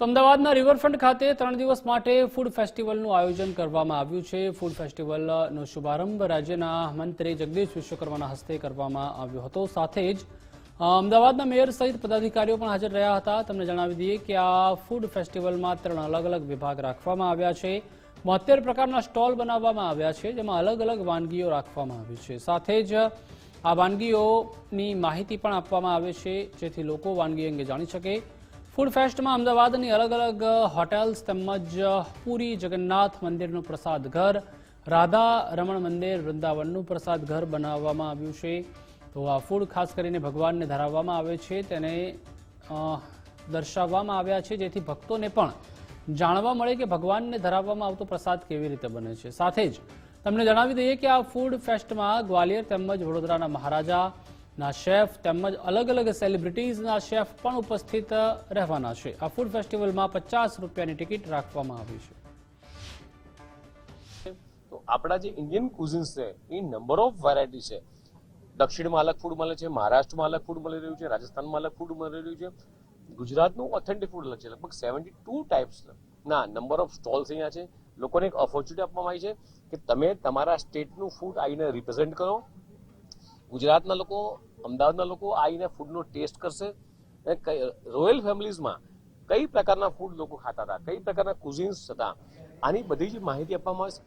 તો અમદાવાદના રિવરફ્રન્ટ ખાતે ત્રણ દિવસ માટે ફૂડ ફેસ્ટિવલનું આયોજન કરવામાં આવ્યું છે. ફૂડ ફેસ્ટિવલનો શુભારંભ રાજ્યના મંત્રી જગદીશ વિશ્વકર્માના હસ્તે કરવામાં આવ્યો હતો. સાથે જ અમદાવાદના મેયર સહિત પદાધિકારીઓ પણ હાજર રહ્યા હતા. તમને જણાવી દઈએ કે આ ફૂડ ફેસ્ટિવલમાં ત્રણ અલગ અલગ વિભાગ રાખવામાં આવ્યા છે. બોતેર પ્રકારના સ્ટોલ બનાવવામાં આવ્યા છે, જેમાં અલગ અલગ વાનગીઓ રાખવામાં આવી છે. સાથે જ, આ વાનગીઓની માહિતી પણ આપવામાં આવે છે, જેથી લોકો વાનગી અંગે જાણી શકે. ફૂડ ફેસ્ટમાં અમદાવાદની અલગ અલગ હોટેલ્સ તેમજ પુરી જગન્નાથ મંદિરનું પ્રસાદ ઘર, રાધા રમણ મંદિર, વૃંદાવનનું પ્રસાદ ઘર બનાવવામાં આવ્યું છે. તો આ ફૂડ ખાસ કરીને ભગવાનને ધરાવવામાં આવે છે, તેને દર્શાવવામાં આવ્યા છે, જેથી ભક્તોને પણ જાણવા મળે કે ભગવાનને ધરાવવામાં આવતો પ્રસાદ કેવી રીતે બને છે. સાથે જ તમને જણાવી દઈએ કે આ ફૂડ ફેસ્ટમાં ગ્વાલિયર તેમજ વડોદરાના મહારાજાના શેફ તેમજ અલગ અલગ સેલિબ્રિટીઝના શેફ પણ ઉપસ્થિત રહેવાના છે. આ ફૂડ ફેસ્ટિવલમાં પચાસ રૂપિયાની ટિકિટ રાખવામાં આવી છે. તો આપણા જે ઇન્ડિયન કુઝિન્સ છે, એ નંબર ઓફ વેરાયટી છે. દક્ષિણમાં અલગ ફૂડ મળે છે, મહારાષ્ટ્રમાં અલગ ફૂડ મળી રહ્યું છે, રાજસ્થાનમાં અલગ ફૂડ મળી રહ્યું છે. ગુજરાતનું ઓથેન્ટિક ફૂડ અલગ છે, લગભગ સેવન્ટી ટુ ટાઈપ્સ ના નંબર ઓફ સ્ટોલ્સ અહીંયા છે. લોકોને એક ઓપોર્ચ્યુનિટી આપવામાં આવી છે કે તમે તમારા સ્ટેટનું ફૂડ આવીને રિપ્રેઝેન્ટ કરો. ગુજરાતના લોકો, અમદાવાદના લોકો આવીને ફૂડનો ટેસ્ટ કરશે. અને રોયલ ફેમિલીઝમાં કઈ પ્રકારના ફૂડ લોકો ખાતા હતા, કઈ પ્રકારના કુઝિન્સ હતા, આની બધી જ માહિતી આપવામાં આવશે